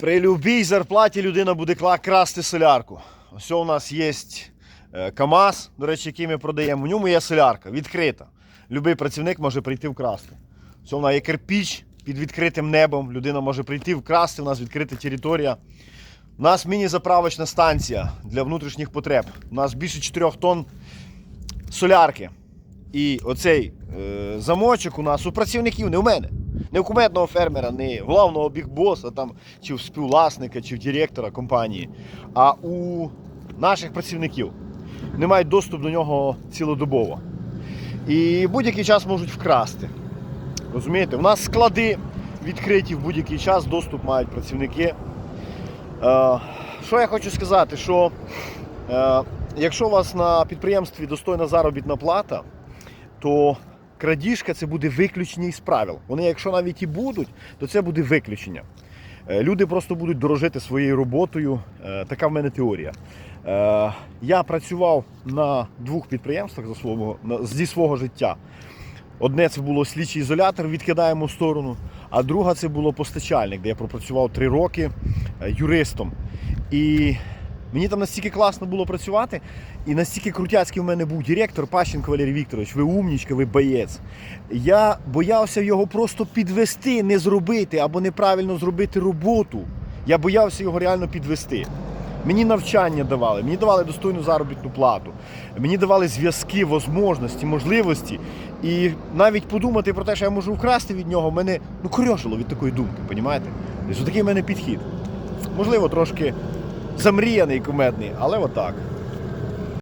При любій зарплаті людина буде красти солярку. Ось у нас є е, КАМАЗ, до речі, який ми продаємо. В ньому є солярка, відкрита. Любий працівник може прийти вкрасти. Ось нас є кирпіч під відкритим небом. Людина може прийти вкрасти, у нас відкрита територія. У нас міні-заправочна станція для внутрішніх потреб. У нас більше 4 тонн солярки. І оцей е, замочок у нас у працівників, не у мене. Не у куметного фермера, не головного бігбоса там, чи в співвласника, чи в директора компанії, а у наших працівників. Вони мають доступ до нього цілодобово. І будь-який час можуть вкрасти. Розумієте? У нас склади відкриті в будь-який час, доступ мають працівники. Е, що я хочу сказати, що е, якщо у вас на підприємстві достойна заробітна плата, то крадіжка це буде виключення із правил. Вони, якщо навіть і будуть, то це буде виключення. Е, Люди просто будуть дорожити своєю роботою. Е, Така в мене теорія. Е, Я працював на двох підприємствах за свого, зі свого життя. Одне це було слідчий ізолятор, відкидаємо в сторону, а друга це було постачальник, де я пропрацював три роки юристом. І мені там настільки класно було працювати, і настільки крутяцький в мене був директор Пащенко Валерій Вікторович, ви умнічка, ви боєць. Я боявся його просто підвести, не зробити або неправильно зробити роботу. Я боявся його реально підвести. Мені навчання давали, мені давали достойну заробітну плату, мені давали зв'язки, можливості, можливості. І навіть подумати про те, що я можу вкрасти від нього, мене ну корьошило від такої думки, понімаєте? Тобто такий в мене підхід. Можливо, трошки замріяний кумедний, але отак.